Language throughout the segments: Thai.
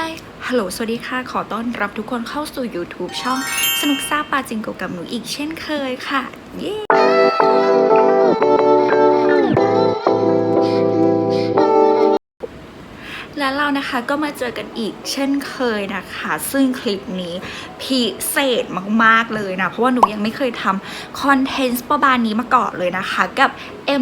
ายฮัลโหล สวัสดีค่ะ ขอต้อนรับทุกคนเข้าสู่ YouTube ช่องสนุกซ่าปาจิงโกกับหนูอีกเช่นเคยค่ะ เย้ และเรานะคะก็มาเจอกันอีกเช่นเคยนะคะ ซึ่งคลิปนี้พิเศษมากๆเลยนะ เพราะว่าหนูยังไม่เคยทำคอนเทนต์ประมาณนี้มาก่อนเลยนะคะ กับ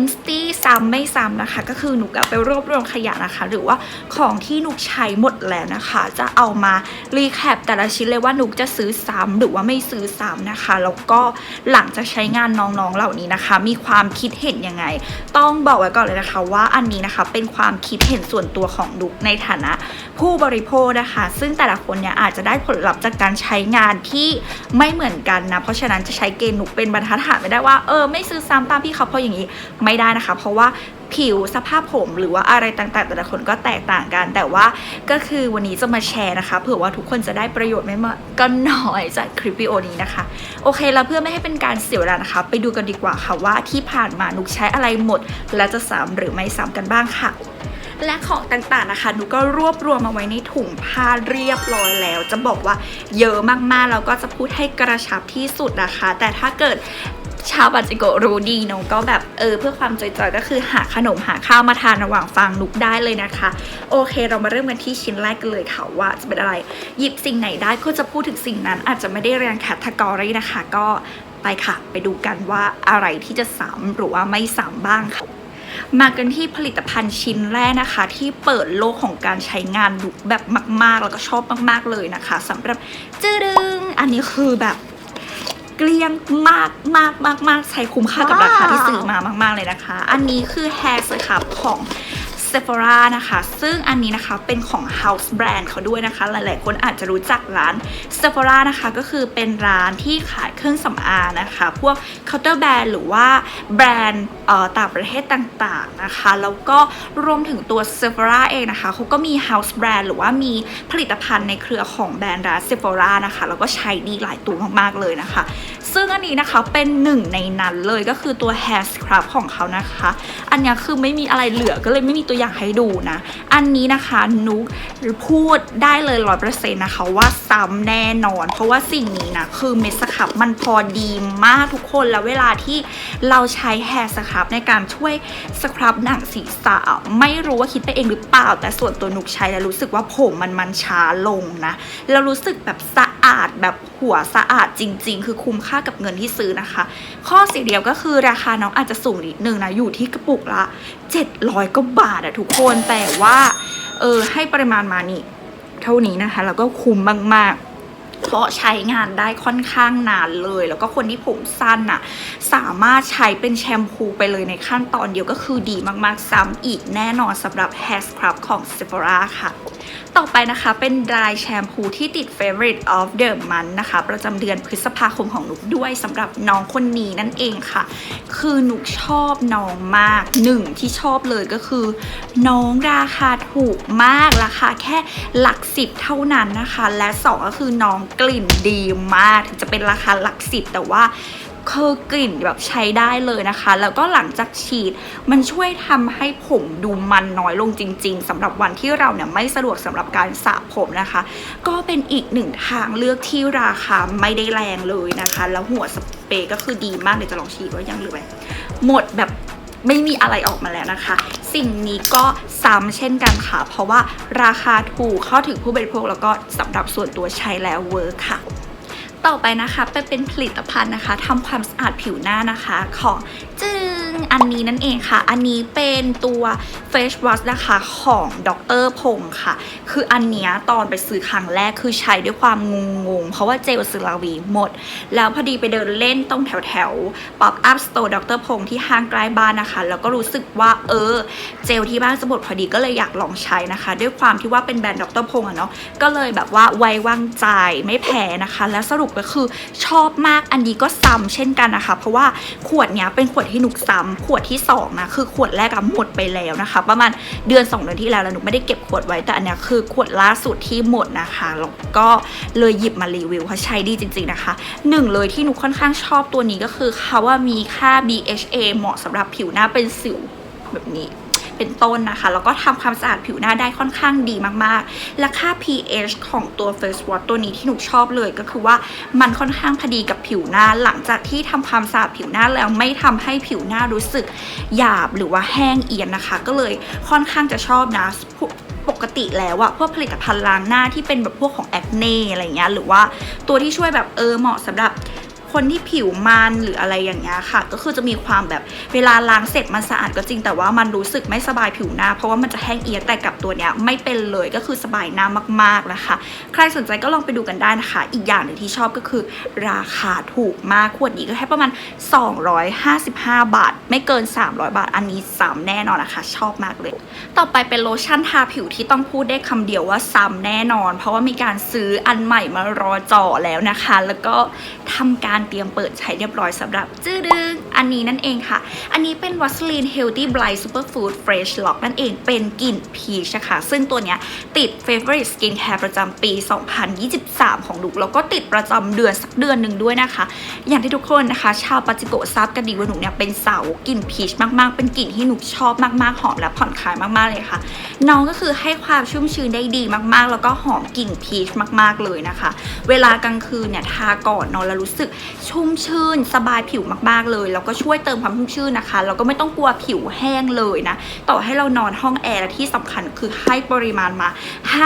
m s t ซ้ำไม่ซ้ำนะคะ ก็คือหนูก็ไปรวบรวมขยะนะคะ หรือว่าของที่หนูใช้หมดแล้วนะคะ จะเอามารีแคปแต่ละชิ้นเลยว่าหนูจะซื้อซ้ำหรือว่าไม่ซื้อซ้ำนะคะ แล้วก็หลังจากใช้งานน้องๆเหล่านี้นะคะ มีความคิดเห็นยังไง ต้องบอกไว้ก่อนเลยนะคะ ว่าอันนี้นะคะเป็นความคิดเห็นส่วนตัวของดุกในฐานะผู้บริโภคนะคะ ซึ่งแต่ละคนเนี่ยอาจจะได้ผลลัพธ์จากการใช้งานที่ไม่เหมือนกันนะ เพราะฉะนั้นจะใช้เกณฑ์หนุกเป็นบรรทัดฐานไม่ได้ว่าเออไม่ซื้อซ้ำตามพี่เขาเพราะอย่างนี้ไม่ได้นะคะ เพราะว่าผิวสภาพผมหรือว่าอะไรต่างๆ แต่ละคนก็แตกต่างกัน แต่ว่าก็คือวันนี้จะมาแชร์นะคะเผื่อว่าทุกคนจะได้ประโยชน์ไม่มากก็น้อยจากคลิปวิดีโอนี้นะคะ โอเคแล้วเพื่อไม่ให้เป็นการเสียเวลานะคะ ไปดูกันดีกว่าค่ะว่าที่ผ่านมานุกใช้อะไรหมด และจะซ้ำหรือไม่ซ้ำกันบ้างค่ะ และของต่างๆนะคะหนูก็รวบรวมมาไว้ในถุงผ้าเรียบร้อยแล้ว จะบอกว่าเยอะมากๆแล้วก็จะพูดให้กระชับที่สุดนะคะ แต่ถ้าเกิดชาวบัจิโกรู้ดีเนอะก็แบบเออเพื่อความจอยๆก็คือหาขนมหาข้าวมาทานระหว่างฟังนุกได้เลยนะคะ โอเคเรามาเริ่มกันที่ชิ้นแรกกันเลยค่ะว่าจะเป็นอะไร หยิบสิ่งไหนได้ก็จะพูดถึงสิ่งนั้น อาจจะไม่ได้เรียงแคตตากรีนะคะ ก็ไปค่ะ ไปดูกันว่าอะไรที่จะซ้ำหรือว่าไม่ซ้ำบ้างค่ะ มากันที่ผลิตภัณฑ์ชิ้นแรกนะคะ ที่เปิดโลกของการใช้งานดุแบบมาก ๆ แล้วก็ชอบมาก ๆ เลยนะคะสำหรับจืดดึง อันนี้คือแบบเกลี้ยงมากมากมากมากใช้คุ้มค่ากับราคาที่ซื้อมามาก ๆ เลยนะคะ อันนี้คือแฮร์สครับของ Sephora นะคะ ซึ่งอันนี้นะคะเป็นของ House Brand เขาด้วยนะคะ หลาย ๆ คนอาจจะรู้จักร้าน Sephora นะคะก็คือเป็นร้านที่ขายเครื่องสำอางนะคะ พวก Counter Brand หรือว่าแบรนด์ต่างประเทศต่าง ๆ นะคะ แล้วก็รวมถึงตัว Sephora เองนะคะเขาก็มี House Brand หรือว่ามีผลิตภัณฑ์ในเครือของแบรนด์ร้าน Sephora นะคะ แล้วก็ใช้ดีหลายตัวมาก ๆ เลยนะคะ ซึ่งอันนี้นะคะเป็นหนึ่งในนั้นเลยก็คือตัว Hair Scrub ของเขานะคะ อันนี้คือไม่มีอะไรเหลือก็เลยไม่มีตัวอย่างให้ดูนะ อันนี้นะคะนุกพูดได้เลยร้อยเปอร์เซ็นต์นะคะว่าซ้ำแน่นอน เพราะว่าสิ่งนี้นะคือเม็ดสครับมันพอดีมากทุกคนแล้วเวลาที่เราใช้แฮร์สครับในการช่วยสครับหนังศีรษะไม่รู้ว่าคิดไปเองหรือเปล่า แต่ส่วนตัวนุกใช้แล้วรู้สึกว่าผมมันมันช้าลงนะแล้วรู้สึกแบบสะ อาดแบบหัวสะอาดจริง ๆ คือคุ้มค่ากับเงินที่ซื้อนะคะ ข้อเสียเดียวก็คือราคาน้องอาจจะสูงนิดนึงนะ อยู่ที่กระปุกละ 700กว่าบาทอะทุกคนแต่ว่าเออให้ปริมาณมานี่ เท่านี้นะคะ แล้วก็คุ้มมากๆเพราะใช้งานได้ค่อนข้างนานเลย แล้วก็คนที่ผมสั้นน่ะ สามารถใช้เป็นแชมพูไปเลยในขั้นตอนเดียวก็คือดีมากๆ ซ้ำอีกแน่นอนสำหรับ Hair Scrub ของ Sephora ค่ะ ต่อไปนะคะเป็น dry แชมพูที่ติด favorite of the month นะคะ ประจำเดือนพฤษภาคมของหนุกด้วยสำหรับน้องคนนี้นั่นเองค่ะ คือหนุกชอบน้องมากหนึ่งที่ชอบเลยก็คือ น้องราคาถูกมากราคาแค่หลักสิบเท่านั้นนะคะ และสองก็คือน้องกลิ่นดีมาก ถึงจะเป็นราคาหลักสิบแต่ว่า คือกลิ่นแบบใช้ได้เลยนะคะ แล้วก็หลังจากฉีดมันช่วยทำให้ผมดูมันน้อยลงจริง ๆสำหรับวันที่เราเนี่ยไม่สะดวกสำหรับการสระผมนะคะ ก็เป็นอีกหนึ่งทางเลือกที่ราคาไม่ได้แรงเลยนะคะ แล้วหัวสเปรย์ก็คือดีมากเดี๋ยวจะลองฉีดว่ายังเหลือไหมหมดแบบไม่มีอะไรออกมาแล้วนะคะ สิ่งนี้ก็ซ้ำเช่นกันค่ะ เพราะว่าราคาถูกเข้าถึงผู้บริโภคแล้วก็สำหรับส่วนตัวใช้แล้วเวิร์คค่ะ ต่อไปนะคะไปเป็นผลิตภัณฑ์นะคะทำความสะอาดผิวหน้านะคะของจึง อันนี้นั่นเองค่ะ อันนี้เป็นตัว Face Wash นะคะของดรพงศ์ค่ะ คืออันเนี้ยตอนไปซื้อครั้งแรกคือใช้ด้วยความงงงๆเพราะว่าเจลซิลาวีหมด แล้วพอดีไปเดินเล่นตรงแถวแถวป๊อปอัพสโตร์ดรพงศ์ที่ห้างใกล้บ้านนะคะ แล้วก็รู้สึกว่าเออ เจลที่บ้านจะหมดพอดีก็เลยอยากลองใช้นะคะ ด้วยความที่ว่าเป็นแบรนด์ดรพงศ์อะเนาะก็เลยแบบว่าไว้วางใจไม่แพ้นะคะ และสรุปก็คือชอบมากอันนี้ก็ซ้ำเช่นกันนะคะ เพราะว่าขวดเนี้ยเป็นขวดที่หนุกซ้ำขวดที่สองนะคือขวดแรกอะหมดไปแล้วนะคะ ประมาณเดือนสองเดือนที่แล้วแล้วหนูไม่ได้เก็บขวดไว้แต่อันนี้คือขวดล่าสุดที่หมดนะคะแล้วก็เลยหยิบมารีวิวเพราะใช้ดีจริง ๆนะคะหนึ่งเลยที่หนูค่อนข้างชอบตัวนี้ก็คือเขาว่ามีค่า BHA เหมาะสำหรับผิวหน้าเป็นสิวแบบนี้ เป็นต้นนะคะ แล้วก็ทำความสะอาดผิวหน้าได้ค่อนข้างดีมากๆ และค่า pH ของตัว face wash ตัวนี้ที่หนูชอบเลยก็คือว่ามันค่อนข้างพอดีกับผิวหน้า หลังจากที่ทำความสะอาดผิวหน้าแล้วไม่ทำให้ผิวหน้ารู้สึกหยาบหรือว่าแห้งเอียนนะคะ ก็เลยค่อนข้างจะชอบนะปกติแล้วอะพวกผลิตภัณฑ์ล้างหน้าที่เป็นแบบพวกของแอคเน่อะไรเงี้ยหรือว่าตัวที่ช่วยแบบเออเหมาะสำหรับ คนที่ผิวมันหรืออะไรอย่างเงี้ยค่ะ ก็คือจะมีความแบบเวลาล้างเสร็จมันสะอาดก็จริง แต่ว่ามันรู้สึกไม่สบายผิวหน้า เพราะว่ามันจะแห้งเอียดแต่กับตัวเนี้ยไม่เป็นเลยก็คือสบายหน้ามากๆนะคะ ใครสนใจก็ลองไปดูกันได้นะคะ อีกอย่างหนึ่งที่ชอบก็คือราคาถูกมากขวดนี้ก็แค่ประมาณ 255 บาท ไม่เกิน 300 บาท อันนี้ซ้ำแน่นอนนะคะ ชอบมากเลย ต่อไปเป็นโลชั่นทาผิวที่ต้องพูดได้คำเดียวว่าซ้ำแน่นอน เพราะว่ามีการซื้ออันใหม่มารอจ่อแล้วนะคะ แล้วก็ทำการเตรียมเปิดใช้เรียบร้อยสำหรับจื้อดึง อันนี้นั่นเองค่ะ อันนี้เป็นวัสลีน Healthy Bright Superfood Fresh Lock นั่นเองเป็นกลิ่นพีชนะคะซึ่งตัวเนี้ยติด Favorite Skincare ประจำปี 2023 ของดุกแล้วก็ติดประจำเดือนสักเดือนหนึ่งด้วยนะคะ อย่างที่ทุกคนนะคะ ชาวปาจิโกทราบกันดีว่าหนูเนี่ยเป็นสาวกลิ่นพีชมากๆ เป็นกลิ่นที่หนูชอบมากๆหอมและผ่อนคลายมากๆเลยค่ะ น้องก็คือให้ความชุ่มชื้นได้ดีมากๆ แล้วก็หอมกลิ่นพีชมากๆเลยนะคะ เวลากลางคืนเนี่ยทาก่อนนอนแล้วรู้สึกชุ่มชื่น สบายผิวมากๆเลย แล้วก็ช่วยเติมความชุ่มชื่นนะคะ แล้วก็ไม่ต้องกลัวผิวแห้งเลยนะ ต่อให้เรานอนห้องแอร์และที่สำคัญคือให้ปริมาณมา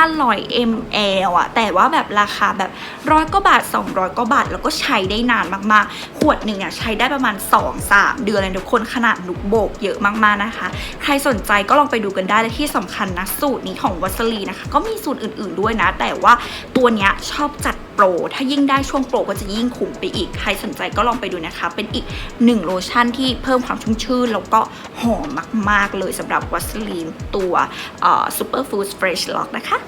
500 ml อะแต่ว่าแบบราคาแบบร้อยกว่าบาท 200กว่าบาท แล้วก็ใช้ได้นานมากๆ ขวดหนึ่งเนี่ยใช้ได้ประมาณ 2-3 เดือนเลยทุกคนขนาดหนุกโบกเยอะมากๆนะคะ ใครสนใจก็ลองไปดูกันได้และที่สำคัญนะสูตรนี้ของวัสลีนะคะ ก็มีสูตรอื่น ๆด้วยนะ แต่ว่าตัวเนี้ยชอบจัด โปร ถ้ายิ่งได้ช่วงโปรก็จะยิ่งคุ้มไปอีก ใครสนใจก็ลองไปดูนะคะ เป็นอีกหนึ่งโลชั่นที่เพิ่มความชุ่มชื่น แล้วก็หอมมาก ๆ เลยสำหรับวัสลีนตัวเอ่อ Superfood Fresh Lock นะคะ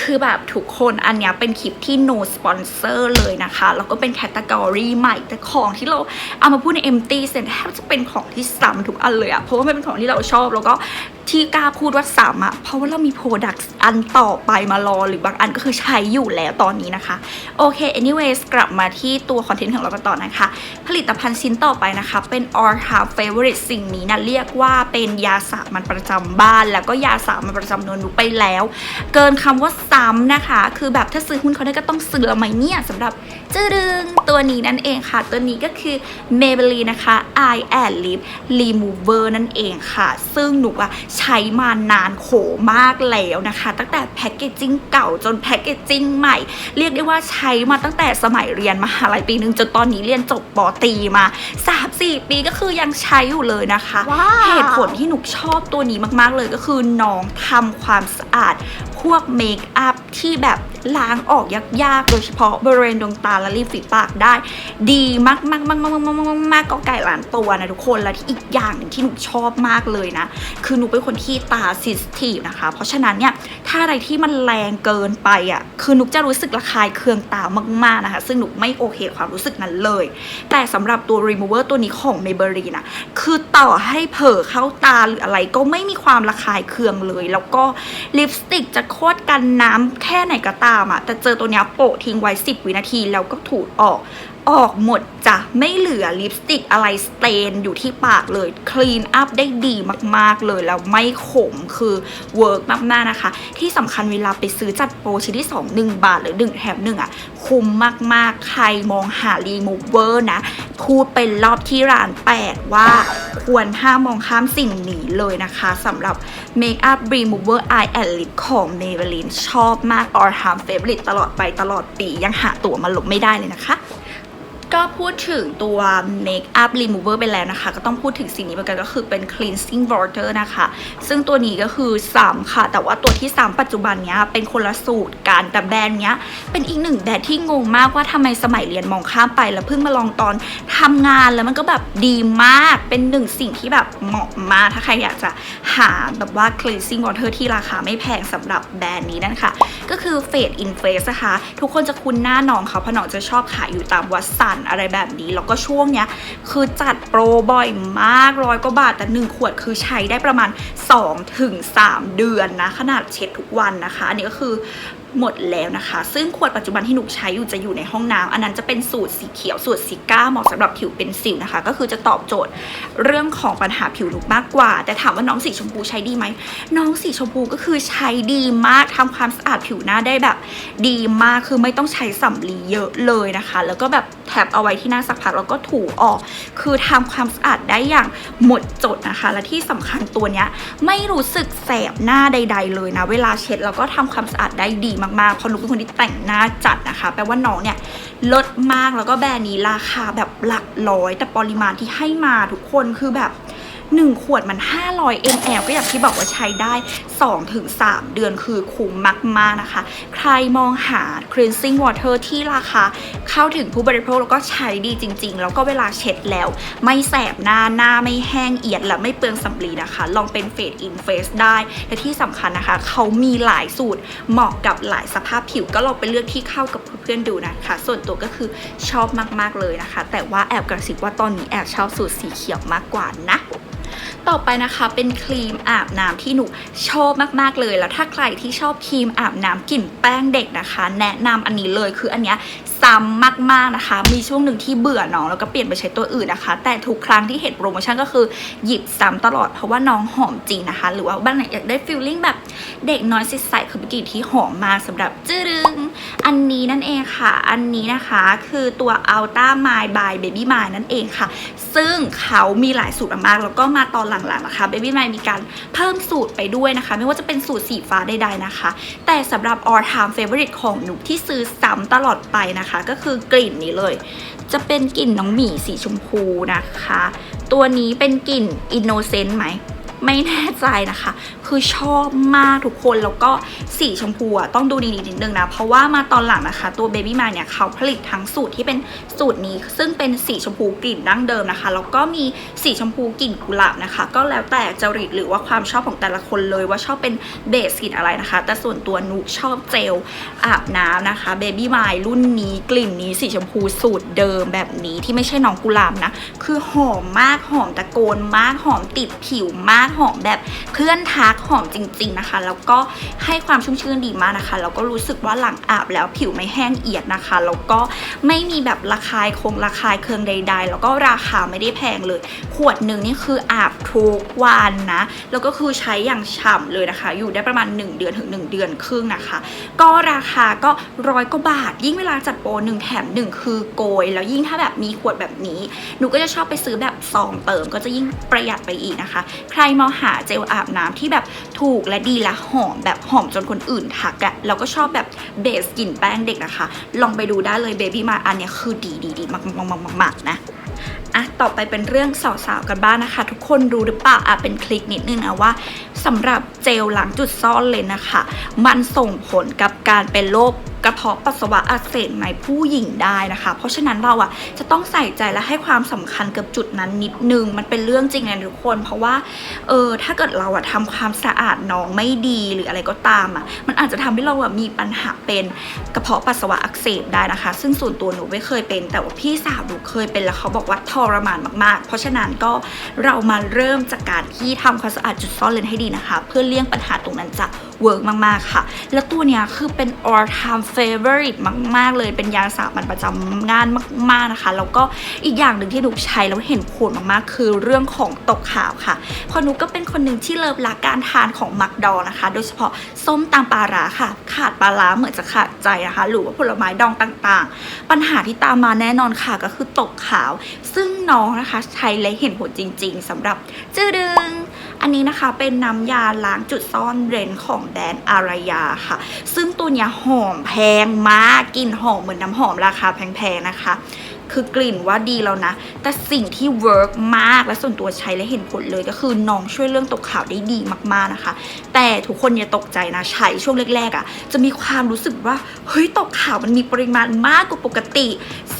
คือแบบทุกคนอันเนี้ยเป็นคลิปที่ no sponsor เลยนะคะ แล้วก็เป็นแคตตากรีใหม่แต่ของที่เราเอามาพูดใน empty เสร็จแทบจะเป็นของที่ซ้ำทุกอันเลยอะเพราะว่ามันเป็นของที่เราชอบแล้วก็ ที่กล้าพูดว่าซ้ำอะเพราะว่าเรามี product อันต่อไปมารอหรือบางอันก็คือใช้อยู่แล้วตอนนี้นะคะ โอเค anyways กลับมาที่ตัวคอนเทนต์ของเรากันต่อนะคะ ผลิตภัณฑ์ชิ้นต่อไปนะคะ เป็น all time favorite สิ่งนี้นะเรียกว่าเป็นยาสามัญประจำบ้าน แล้วก็ยาสามัญประจำนวนหนูไปแล้ว เกินคำว่าซ้ำนะคะ คือแบบถ้าซื้อหุ้นเขาได้ก็ต้องซื้อไหมเนี่ยสำหรับจื้อดึงตัวนี้นั่นเองค่ะ ตัวนี้ก็คือ Maybelline นะคะ Eye and Lip Remover นั่นเองค่ะ ซึ่งหนูอะใช้มานานโขมากแล้วนะคะ ตั้งแต่แพคเกจจิ้งเก่าจนแพคเกจจิ้งใหม่ เรียกได้ว่าใช้มาตั้งแต่สมัยเรียนมหาลัยปีหนึ่งจนตอนนี้เรียนจบปอตรีมา3-4ปีก็คือยังใช้อยู่เลยนะคะว้าวเหตุผลที่หนูชอบตัวนี้มากๆเลยก็คือน้องทำความสะอาดพวกเมคอัพที่แบบล้างออกยากๆ โดยเฉพาะบริเวณดวงตาและริมฝีปากได้ ดีมากๆมากๆมากๆมากมากๆก็ไก่ล้านตัวนะทุกคนและที่อีกอย่างหนึ่งที่หนูชอบมากเลยนะ คือหนูเป็นคนที่ตาซิสทีฟนะคะ เพราะฉะนั้นเนี่ย ถ้าอะไรที่มันแรงเกินไปอะคือนุกจะรู้สึกระคายเคืองตามากๆนะคะ ซึ่งหนูไม่โอเคความรู้สึกนั้นเลย แต่สำหรับตัว remover ตัวนี้ของ Maybelline นะคือต่อให้เผลอเข้าตาหรืออะไรก็ไม่มีความระคายเคืองเลย แล้วก็ลิปสติกจะโคตรกันน้ำแค่ไหนก็ตามอะแต่เจอตัวเนี้ยโปะทิ้งไว้ 10 วินาทีแล้วก็ถูดออก ออกหมดจ้ะไม่เหลือลิปสติกอะไรสเตนอยู่ที่ปากเลยคลีนอัพได้ดีมากๆเลยแล้วไม่ขมคือเวิร์กมากๆนะคะ ที่สำคัญเวลาไปซื้อจัดโปรชิ้นที่ 2 1 บาทหรือ 1 แถม1อะ คุ้มมากๆ ใครมองหารีมูเวอร์นะ พูดเป็นรอบที่ร้าน 8 ว่าควรห้ามมองข้ามสิ่งนี้เลยนะคะสำหรับ Makeup Remover Eye and Lip ของ Maybelline ชอบมาก All Time Favorite ตลอดไปตลอดปียังหาตัวมาหลบไม่ได้เลยนะคะ ก็พูดถึงตัว Makeup Remover ไปแล้วนะคะ ก็ต้องพูดถึงสิ่งนี้เหมือนกันก็คือเป็น Cleansing Water นะคะ ซึ่งตัวนี้ก็คือ 3 ค่ะ แต่ว่าตัวที่ 3 ปัจจุบันเนี้ยเป็นคนละสูตรกันแต่แบรนด์เนี้ย เป็นอีกหนึ่งแบรนด์ที่งงมากว่าทำไมสมัยเรียนมองข้ามไป แล้วเพิ่งมาลองตอนทำงานแล้วมันก็แบบดีมากเป็นหนึ่งสิ่งที่แบบเหมาะมากถ้าใครอยากจะหาแบบว่า cleansing water ที่ราคาไม่แพงสำหรับแบรนด์นี้นั่นค่ะ ก็คือ Fade in Face นะคะ ทุกคนจะคุ้นหน้าน้องเขาเพราะน้องจะชอบขายอยู่ตามวัดสันอะไรแบบนี้ แล้วก็ช่วงเนี้ยคือจัดโปรบ่อยมากร้อยกว่าบาทแต่ 1 ขวดคือใช้ได้ประมาณ 2-3 เดือนนะ ขนาดเช็ดทุกวันนะคะ อันนี้ก็คือ หมดแล้วนะคะ ซึ่งขวดปัจจุบันที่หนูใช้อยู่จะอยู่ในห้องน้ำอันนั้นจะเป็นสูตรสีเขียวสูตรสีก้าเหมาะสำหรับผิวเป็นสิวนะคะ ก็คือจะตอบโจทย์เรื่องของปัญหาผิวหนูมากกว่า แต่ถามว่าน้องสีชมพูใช้ดีไหมน้องสีชมพูก็คือใช้ดีมากทำความสะอาดผิวหน้าได้แบบ ดีมากคือไม่ต้องใช้สำลีเยอะเลยนะคะ แล้วก็แบบ แท็บเอาไว้ที่หน้าสักพักแล้วก็ถูออก คือทำความสะอาดได้อย่างหมดจดนะคะ และที่สำคัญตัวเนี้ยไม่รู้สึกแสบหน้าใด ๆ เลยนะ เวลาเช็ดแล้วก็ทำความสะอาดได้ดีมากๆเพราะนุ๊กเป็นคนที่แต่งหน้าจัดนะคะ แปลว่าน้องเนี่ยลดมากแล้วก็แบรนด์นี้ราคาแบบหลักร้อย แต่ปริมาณที่ให้มาทุกคนคือแบบ 1 ขวดมัน 500 ml ก็อย่างที่บอกว่าใช้ได้ 2-3 เดือนคือคุ้มมากๆนะคะ ใครมองหา cleansing water ที่ราคาเข้าถึงผู้บริโภคแล้วก็ใช้ดีจริง ๆ แล้วก็เวลาเช็ดแล้ว ไม่แสบหน้าหน้าไม่แห้งเอียดและไม่เปลืองสำลีนะคะ ลองเป็นเฟดอินเฟสได้ และที่สำคัญนะคะ เขามีหลายสูตรเหมาะกับหลายสภาพผิวก็ลองไปเลือกที่เข้ากับเพื่อนๆดูนะคะ ส่วนตัวก็คือชอบมากๆเลยนะคะ แต่ว่าแอบกระซิบว่าตอนนี้แอบชอบสูตรสีเขียวมากกว่านะ ต่อไปนะคะเป็นครีมอาบน้ำที่หนูชอบมากๆเลย แล้วถ้าใครที่ชอบครีมอาบน้ำกลิ่นแป้งเด็กนะคะ แนะนำอันนี้เลยคืออันเนี้ย ซ้ำมากๆนะคะ มีช่วงหนึ่งที่เบื่อน้องแล้วก็เปลี่ยนไปใช้ตัวอื่นนะคะ แต่ทุกครั้งที่เห็นโปรโมชั่นก็คือหยิบซ้ำตลอดเพราะว่าน้องหอมจริงนะคะ หรือว่าบ้านไหนอยากได้ฟิลลิ่งแบบเด็กน้อยใสๆคือเป็นกลิ่นที่หอมมากสำหรับจื้อดึงอันนี้นั่นเองค่ะ อันนี้นะคะคือตัว Ultra My by Baby My นั่นเองค่ะ ซึ่งเขามีหลายสูตรมากๆแล้วก็มาตอนหลังๆนะคะ Baby My มีการเพิ่มสูตรไปด้วยนะคะ ไม่ว่าจะเป็นสูตรสีฟ้าใดๆนะคะ แต่สำหรับ all time favorite ของหนูที่ซื้อซ้ำตลอดไปนะคะก็คือกลิ่นนี้เลย จะเป็นกลิ่นน้องหมีสีชมพูนะคะ ตัวนี้เป็นกลิ่น innocent ไหม ไม่แน่ใจนะคะ คือชอบมากทุกคนแล้วก็สีชมพูอะต้องดูดีๆนิดนึงนะ เพราะว่ามาตอนหลังนะคะ ตัว Baby m i เนี่ยเขาผลิตทั้งสูตรที่เป็นสูตรนี้ ซึ่งเป็นสีชมพูกลิ่นดั้งเดิมนะคะ แล้วก็มีสีชมพูกลิ่นกุหลาบนะคะ ก็แล้วแต่จริตหรือว่าความชอบของแต่ละคนเลยว่าชอบเป็นเบสกลิ่นอะไรนะคะ แต่ส่วนตัวนุกชอบเจลอาบน้ำนะคะ Baby m i รุ่นนี้กลิ่นนี้สีชมพูสูตรเดิมแบบนี้ที่ไม่ใช่น้องกุหลาบนะ คือหอมมากหอมตะโกนมากหอมติดผิวมากหอมแบบเพื่อนทักหอมจริง ๆนะคะ แล้วก็ให้ความชุ่มชื่นดีมากนะคะ แล้วก็รู้สึกว่าหลังอาบแล้วผิวไม่แห้งเอียดนะคะ แล้วก็ไม่มีแบบระคายคงระคายเคืองใด ๆ แล้วก็ราคาไม่ได้แพงเลย ขวดหนึ่งนี่คืออาบทุกวันนะ แล้วก็คือใช้อย่างฉ่ำเลยนะคะ อยู่ได้ประมาณ 1 เดือนถึง 1 เดือนครึ่งนะคะ ก็ราคาก็ร้อยกว่าบาท ยิ่งเวลาจัดโปรหนึ่งแถมหนึ่งคือโกย แล้วยิ่งถ้าแบบมีขวดแบบนี้ หนูก็จะชอบไปซื้อแบบซองเติมก็จะยิ่งประหยัดไปอีกนะคะ ใครมองหาเจลอาบน้ำที่แบบถูกและดีและหอมแบบหอมจนคนอื่นทักอะแล้วก็ชอบแบบเบสกลิ่นแป้งเด็กนะคะ ลองไปดูได้เลยเบบี้มาอันเนี้ยคือดีดีดีมากมากมากมากมากนะอะต่อไปเป็นเรื่องสาวๆกันบ้างนะคะ ทุกคนรู้หรือเปล่าอะเป็นคลิกนิดนึงนะว่าสำหรับเจลล้างจุดซ่อนเลยนะคะ มันส่งผลกับการเป็นโรค กระเพาะปัสสาวะอักเสบในผู้หญิงได้นะคะ เพราะฉะนั้นเราอะจะต้องใส่ใจและให้ความสำคัญกับจุดนั้นนิดนึง มันเป็นเรื่องจริงนะทุกคน เพราะว่าเออถ้าเกิดเราอะทำความสะอาดน้องไม่ดีหรืออะไรก็ตามอะมันอาจจะทำให้เราอะมีปัญหาเป็นกระเพาะปัสสาวะอักเสบได้นะคะ ซึ่งส่วนตัวหนูไม่เคยเป็น แต่ว่าพี่สาวหนูเคยเป็นแล้วเขาบอกว่าทรมานมากๆ เพราะฉะนั้นก็เรามาเริ่มจากการที่ทำความสะอาดจุดซ่อนเลนให้ดีนะคะ เพื่อเลี่ยงปัญหาตรงนั้นจะเวิร์กมากๆค่ะ แล้วตัวเนี้ยคือเป็น all time favorite มาก ๆ เลยเป็นยาสามัญประจำงานมาก ๆ นะคะ แล้วก็อีกอย่างหนึ่งที่หนูใช้แล้วเห็นผลมากๆ คือเรื่องของตกขาวค่ะเพราะหนูก็เป็นคนหนึ่งที่เลิฟรักการทานของมักดอนะคะ โดยเฉพาะส้มตำปลาร้าค่ะ ขาดปลาร้าเหมือนจะขาดใจนะคะ หรือว่าผลไม้ดองต่างๆ ปัญหาที่ตามมาแน่นอนค่ะก็คือตกขาว ซึ่งน้องนะคะใช้และเห็นผลจริง ๆสำหรับจื้อดึง อันนี้นะคะเป็นน้ำยาล้างจุดซ่อนเร้นของแบรนด์อารยาค่ะ ซึ่งตัวเนี้ยหอมแพงมากกลิ่นหอมเหมือนน้ำหอมราคาแพงๆนะคะ คือกลิ่นว่าดีแล้วนะ แต่สิ่งที่เวิร์กมากและส่วนตัวใช้และเห็นผลเลยก็คือน้องช่วยเรื่องตกขาวได้ดีมากๆนะคะ แต่ทุกคนอย่าตกใจนะใช้ช่วงแรกๆอะ่ะ จะมีความรู้สึกว่าเฮ้ยตกขาวมันมีปริมาณมากกว่าปกติ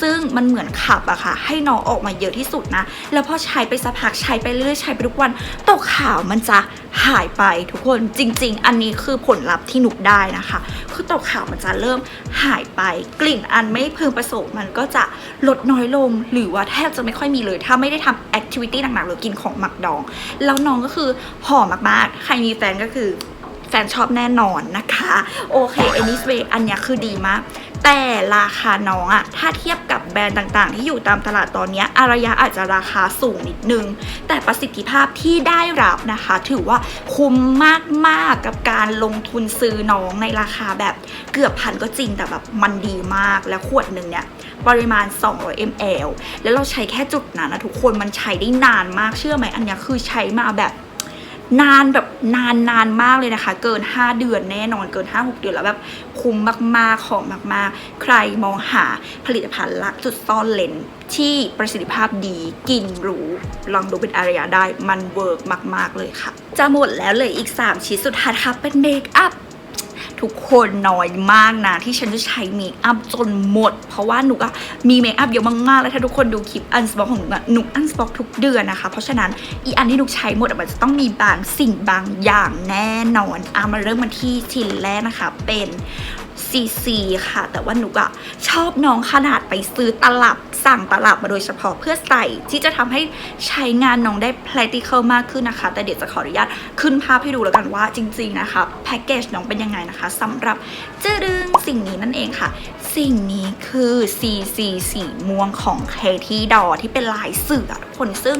ซึ่งมันเหมือนขับอะค่ะ ให้น้องออกมาเยอะที่สุดนะ แล้วพอใช้ไปสักพักใช้ไปเรื่อยใช้ไปทุกวันตกขาวมันจะหายไปทุกคนจริง ๆ อันนี้คือผลลัพธ์ที่หนุกได้นะคะ คือตกขาวมันจะเริ่มหายไป กลิ่นอันไม่พึงประสงค์มันก็จะลดน้อยลง หรือว่าแทบจะไม่ค่อยมีเลย ถ้าไม่ได้ทำแอคทิวิตี้หนักๆหรือกินของหมักดอง แล้วน้องก็คือหอมมากๆ ใครมีแฟนก็คือแฟนชอบแน่นอนนะคะ โอเค anyway อันนี้คือดีมาก แต่ราคาน้องอะถ้าเทียบกับแบรนด์ต่างๆ ที่อยู่ตามตลาดตอนนี้อารยะอาจจะราคาสูงนิดนึง แต่ประสิทธิภาพที่ได้รับนะคะ ถือว่าคุ้มมากๆกับการลงทุนซื้อน้องในราคาแบบเกือบพันก็จริงแต่แบบมันดีมากและขวดหนึ่งเนี่ย ปริมาณ 200 ml แล้วเราใช้แค่จุดนั้นนะทุกคนมันใช้ได้นานมากเชื่อไหมอันนี้คือใช้มาแบบนานแบบนานนานมากเลยนะคะ เกิน 5 เดือนแน่นอนเกิน 5-6 เดือนแล้วแบบคุ้มมากๆของมากๆ ใครมองหาผลิตภัณฑ์ลักจุดซ่อนเลนที่ประสิทธิภาพดีกินหรูลองดูเป็นอารยาได้มันเวิร์กมาก ๆ เลยค่ะ จะหมดแล้วเลยอีก 3 ชิ้นสุดท้ายค่ะเป็นเมคอัพ ทุกคนน้อยมากนะ ที่ฉันจะใช้เมคอัพจนหมด เพราะว่าหนูอะมีเมคอัพเยอะมากๆ แล้วถ้าทุกคนดูคลิปอันสปอกของหนูอะหนูอันสปอกทุกเดือนนะคะ เพราะฉะนั้นอีอันที่หนูใช้หมดมันจะต้องมีบางสิ่งบางอย่างแน่นอนอามาเริ่มมาที่ชิ้นแรกนะคะ เป็น ซีซีค่ะ แต่ว่าหนูอะชอบน้องขนาดไปซื้อตลับสั่งตลับมาโดยเฉพาะเพื่อใส่ที่จะทำให้ใช้งานน้องได้ practical มากขึ้นนะคะ แต่เดี๋ยวจะขออนุญาตขึ้นภาพให้ดูแล้วกันว่าจริง ๆ นะคะแพ็กเกจน้องเป็นยังไงนะคะสำหรับเจ้าดึงสิ่งนี้นั่นเองค่ะ สิ่งนี้คือ CC สีม่วงของ Katy d o ที่เป็นลายเสือ คนซึ่ง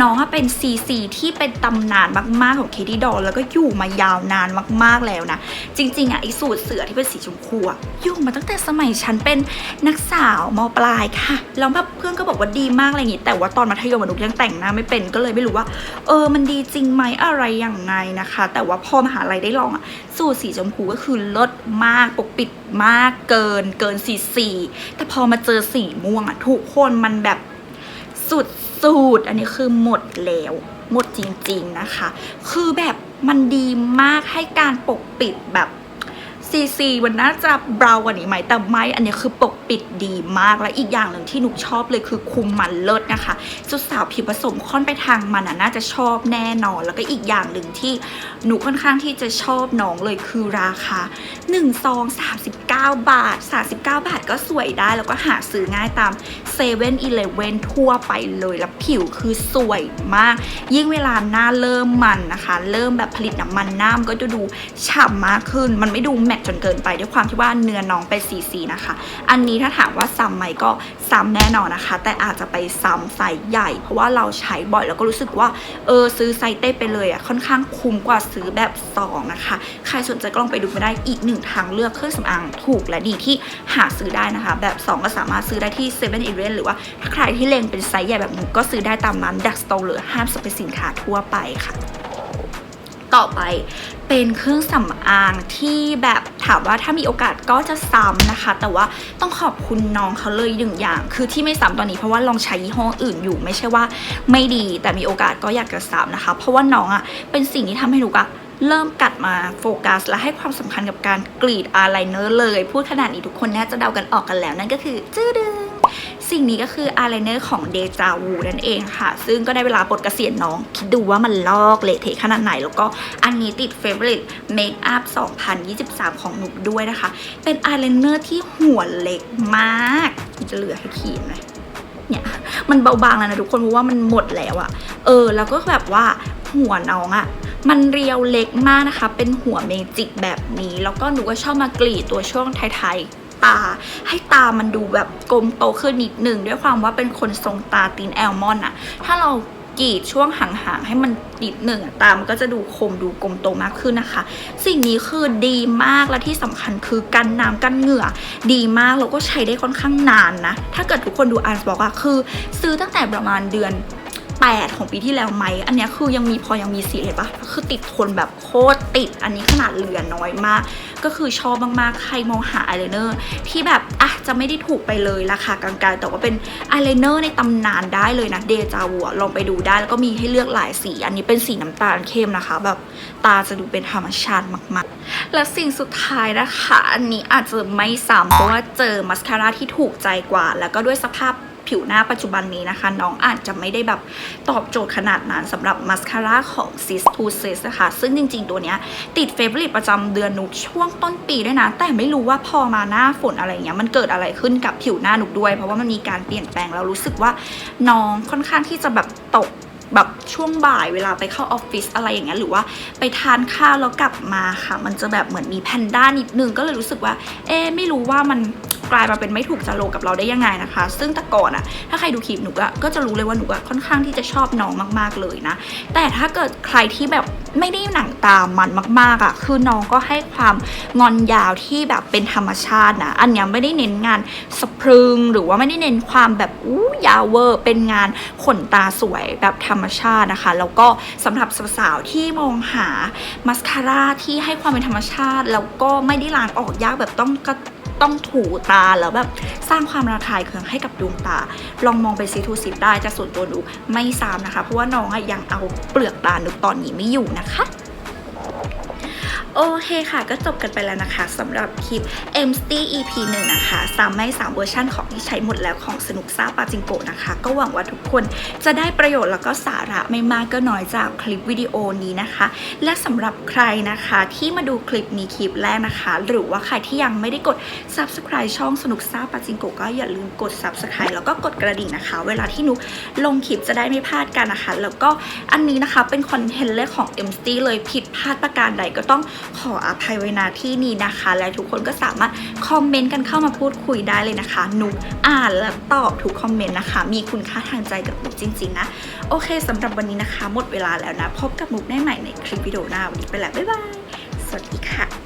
น้องเป็น CC ที่เป็นตำนานมากๆของ Katy d o แล้วก็อยู่มายาวนานมากๆแล้วนะ จริงๆอะไอสูตรเสือที่เป็นสีชมพูอะอยู่มาตั้งแต่สมัยฉันเป็นนักสาวมปลายค่ะ แล้วแบบเพื่อนก็บอกว่าดีมากอะไรอย่างงี้ แต่ว่าตอนมัธยมอะหนูยังแต่งหน้าไม่เป็นก็เลยไม่รู้ว่า เออมันดีจริงไหมอะไรอย่างไงนะคะ แต่ว่าพอมหาลัยได้ลองอะสูตรสีชมพูก็คือลดมากปกปิดมากเกินเกินสีสีแต่พอมาเจอสีม่วงอะทุกคนมันแบบสุด สูตรอันนี้คือหมดแล้ว หมดจริงๆนะคะ คือแบบมันดีมากให้การปกปิดแบบ ซีซีมันน่าจะเบรากว่านี้ไหมแต่ไม่อันนี้คือปกปิดดีมากและอีกอย่างหนึ่งที่หนูชอบเลยคือคุมมันเลิศนะคะสุดสาวผิวผสมค่อนไปทางมันน่าจะชอบแน่นอน แล้วก็อีกอย่างหนึ่งที่หนูค่อนข้างที่จะชอบน้องเลยคือราคา1ซอง39 บาท 39 บาทก็สวยได้แล้วก็หาซื้อง่ายตามเซเว่นอีเลเวนทั่วไปเลยแล้วผิวคือสวยมาก ยิ่งเวลาหน้าเริ่มมันนะคะ เริ่มแบบผลิตน้ำมันหน้ามันก็จะดูฉ่ำมากขึ้น มันไม่ดูแมตจนเกินไปด้วยความที่ว่าเนื้อน้องเป็นสีสีนะคะ อันนี้ถ้าถามว่าซ้ำไหมก็ซ้ำแน่นอนนะคะ แต่อาจจะไปซ้ำไซส์ใหญ่ เพราะว่าเราใช้บ่อยแล้วก็รู้สึกว่าเออซื้อไซส์เต้ไปเลยอะ่ะค่อนข้างคุ้มกว่าซื้อแบบซองนะคะ ใครสนใจก็ลองไปดูมาได้อีกหนึ่งทางเลือกเครื่องสำอางถูกและดีที่หาซื้อได้นะคะ แบบซองก็สามารถซื้อได้ที่7 e เ e ่ e อหรือว่าถ้าใครที่เล็งเป็นไซส์ใหญ่แบบหนูก็ซื้อได้ตามร้านดักสโตร์หรือห้างสรรพสินค้าทั่วไปค่ะ ต่อไปเป็นเครื่องสำอางที่แบบถามว่าถ้ามีโอกาสก็จะซ้ำนะคะ แต่ว่าต้องขอบคุณน้องเขาเลยหนึ่งอย่าง คือที่ไม่ซ้ำตอนนี้เพราะว่าลองใช้ยี่ห้ออื่นอยู่ไม่ใช่ว่าไม่ดีแต่มีโอกาสก็อยากจะซ้ำนะคะ เพราะว่าน้องอะ่ะเป็นสิ่งที่ทำให้หนูอะเริ่มกัดมาโฟกัส และให้ความสำคัญกับการกรีดอายไลเนอร์เลย พูดขนาดนี้ทุกคนน่าจะเดากันออกกันแล้วนั่นก็คือจื้อดึง สิ่งนี้ก็คืออายไลเนอร์ของเดจาวูนั่นเองค่ะ ซึ่งก็ได้เวลาปลดเกษียณน้อง คิดดูว่ามันลอกเละเทะขนาดไหน แล้วก็อันนี้ติด Favorite Makeup 2023 ของหนุกด้วยนะคะ เป็นอายไลเนอร์ที่หัวเล็กมาก จะเหลือให้ขีดไหมเนี่ยมันเบาบางแล้วนะทุกคนเพราะว่ามันหมดแล้วอะเออ แล้วก็แบบว่าหัวน้องอะมันเรียวเล็กมากนะคะ เป็นหัวเมจิกแบบนี้ แล้วก็หนูก็ชอบมากรีดตัวช่วงท้ายๆ ตา ให้ตามันดูแบบกลมโตขึ้นนิดหนึ่งด้วยความว่าเป็นคนทรงตาตีนแอลมอนอะถ้าเรากรีดช่วงห่างๆ ให้มันนิดหนึ่งอะตามันก็จะดูคมดูกลมโตมากขึ้นนะคะ สิ่งนี้คือดีมากและที่สำคัญคือกันน้ำกันเหงื่อ ดีมากแล้วก็ใช้ได้ค่อนข้างนานนะ ถ้าเกิดทุกคนดูอันบอกอะคือ ซื้อตั้งแต่ประมาณเดือน 8 ของปีที่แล้วไหม อันนี้คือยังมีพอยังมีสีเลยปะคือติดทนแบบโคตรติด อันนี้ขนาดเหลือน้อยมาก ก็คือชอบมากๆ ใครมองหาอายไลเนอร์ที่แบบอะจะไม่ได้ถูกไปเลยราคากลางๆ แต่ว่าเป็นอายไลเนอร์ในตำนานได้เลยนะเดจาวัวลองไปดูได้แล้วก็มีให้เลือกหลายสี อันนี้เป็นสีน้ำตาลเข้มนะคะ แบบตาจะดูเป็นธรรมชาติมากๆ และสิ่งสุดท้ายนะคะ อันนี้อาจจะไม่ซ้ำเพราะว่าเจอมัสคาร่าที่ถูกใจกว่า แล้วก็ด้วยสภาพ ผิวหน้าปัจจุบันนี้นะคะ น้องอาจจะไม่ได้แบบตอบโจทย์ขนาดนั้นสำหรับมัสคาร่าของ Sis to Sis นะคะ ซึ่งจริงๆตัวเนี้ยติดเฟเวอร์ลิตประจำเดือนนุกช่วงต้นปีด้วยนะ แต่ไม่รู้ว่าพอมาหน้าฝนอะไรเงี้ยมันเกิดอะไรขึ้นกับผิวหน้านุกด้วย เพราะว่ามันมีการเปลี่ยนแปลงแล้วรู้สึกว่าน้องค่อนข้างที่จะแบบตกแบบช่วงบ่ายเวลาไปเข้าออฟฟิศอะไรอย่างเงี้ยหรือว่าไปทานข้าวแล้วกลับมาค่ะ มันจะแบบเหมือนมีแพนด้านิดนึงก็เลยรู้สึกว่า เอ๊ไม่รู้ว่ามันกลายมาเป็นไม่ถูกจโลกับเราได้ยังไงนะคะ ซึ่งแต่ก่อนอะถ้าใครดูคลิปหนูอะก็จะรู้เลยว่าหนูอะค่อนข้างที่จะชอบน้องมาก ๆเลยนะ แต่ถ้าเกิดใครที่แบบไม่ได้หนังตามมันมาก ๆอะคือน้องก็ให้ความงอนยาวที่แบบเป็นธรรมชาตินะ อันนี้ไม่ได้เน้นงานสะพรึงหรือว่าไม่ได้เน้นความแบบอู้ยาวเวอร์เป็นงานขนตาสวยแบบธรรมชาตินะคะ แล้วก็สำหรับสาวๆที่มองหามาสคาร่าที่ให้ความเป็นธรรมชาติ แล้วก็ไม่ได้ล้างออกยากแบบต้องกระ ต้องถูตาแล้วแบบสร้างความระคายเคืองให้กับดวงตา ลองมองไปซีทูซิปได้จะส่วนตัวดูไม่ซ้ำนะคะ เพราะว่าน้องอยังเอาเปลือกตาหนูตอนนี้ไม่อยู่นะคะ โอเคค่ะ ก็จบกันไปแล้วนะคะสำหรับคลิป M s t EP หนึ่งนะคะสามไม่สามเวอร์ชันของที่ใช้หมดแล้วของสนุกซ่าปาจิงโกะนะคะ ก็หวังว่าทุกคนจะได้ประโยชน์แล้วก็สาระไม่มากก็น้อยจากคลิปวิดีโอนี้นะคะ และสำหรับใครนะคะที่มาดูคลิปนี้คลิปแรกนะคะ หรือว่าใครที่ยังไม่ได้กด subscribe ช่องสนุกซ่าปาจิงโกะก็อย่าลืมกด subscribe แล้วก็กดกระดิ่งนะคะ เวลาที่นุลงคลิปจะได้ไม่พลาดกันนะคะ แล้วก็อันนี้นะคะเป็นคอนเทนต์แรกของ M s t เลยผิดพลาดประการใดก็ต้องขออภัยไว้ณที่นี้นะคะ และทุกคนก็สามารถคอมเมนต์กันเข้ามาพูดคุยได้เลยนะคะหนุอ่านและตอบทุกคอมเมนต์นะคะ มีคุณค่าทางใจกับหนุจริงๆนะ โอเคสำหรับวันนี้นะคะ หมดเวลาแล้วนะ พบกับมุกได้ใหม่ในคลิปวิดีโอหน้าวันนี้ไปแล้วบ๊ายบายสวัสดีค่ะ